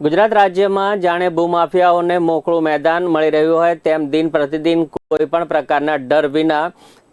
ગુજરાત રાજ્યમાં જાણે ભૂમાફિયાઓને મોકળું મેદાન મળી રહ્યું હોય તેમ દિન પ્રતિદિન કોઈ પણ પ્રકારના ડર વિના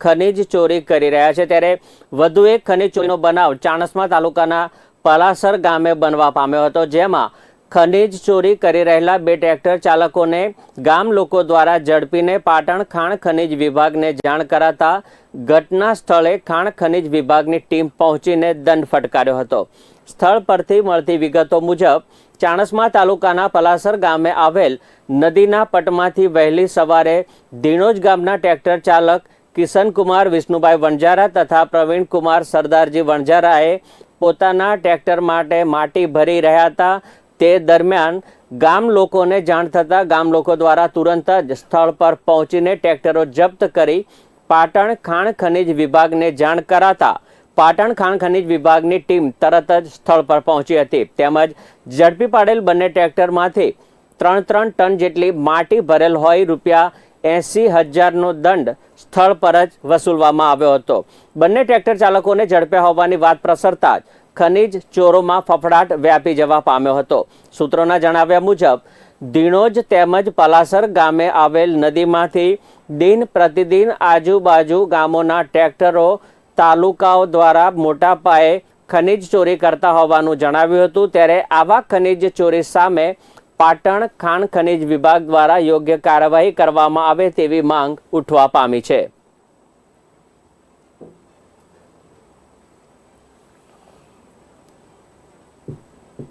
ખનીજ ચોરી કરી રહ્યા છે. ત્યારે વધુ એક ખનીજ ચોરીનો બનાવ ચાણસ્મા તાલુકાના પલાસર ગામે બનવા પામ્યો હતો, જેમાં ખનીજ ચોરી કરી રહેલા બે ટ્રેક્ટર ચાલકોને ગામ લોકો દ્વારા ઝડપીને પાટણ ખાણ ખનીજ વિભાગને જાણ કરાતા ઘટના સ્થળે ખાણ ખનીજ વિભાગની ટીમ પહોંચીને દંડ ફટકાર્યો હતો. સ્થળ પરથી મળતી વિગતો મુજબ, ચાણસ્મા તાલુકાના પલાસર ગામે આવેલ નદીના પટમાંથી વહેલી સવારે ધીણોજ ગામના ટ્રેક્ટર ચાલક કિશનકુમાર વિષ્ણુભાઈ વણજારા તથા પ્રવીણકુમાર સરદારજી વણજારાએ પોતાના ટ્રેક્ટર માટે માટી ભરી રહ્યા હતા. તે દરમિયાન ગામ લોકોને જાણ થતાં ગામ લોકો દ્વારા તુરંત જ સ્થળ પર પહોંચીને ટ્રેક્ટરો જપ્ત કરી પાટણ ખાણ ખનિજ વિભાગને જાણ કરાતા પાટણ ખાણ ખનીજ વિભાગની ટીમ તરત જ સ્થળ પર પહોંચી હતી. તેમજ ઝડપી પાડેલ બંને ટ્રેક્ટરમાંથી ત્રણ ત્રણ ટન જેટલી માટી ભરેલ હોય રૂપિયા એંસી હજારનો દંડ સ્થળ પર જ વસૂલવામાં આવ્યો હતો. બંને ટ્રેક્ટર ચાલકોને ઝડપ્યા હોવાની વાત પ્રસરતા જ ખનીજ ચોરોમાં ફફડાટ વ્યાપી જવા પામ્યો હતો. સૂત્રોના જણાવ્યા મુજબ ધીણોજ તેમજ પલાસર ગામે આવેલ નદીમાંથી દિન પ્રતિદિન આજુબાજુ ગામોના ટ્રેક્ટરો તાલુકાઓ દ્વારા મોટા પાયે ખનીજ ચોરી કરતા હોવાનું જણાવ્યું હતું. ત્યારે આવા ખનીજ ચોરી સામે પાટણ ખાણ ખનીજ વિભાગ દ્વારા યોગ્ય કાર્યવાહી કરવામાં આવે તેવી માંગ ઉઠવા પામી છે.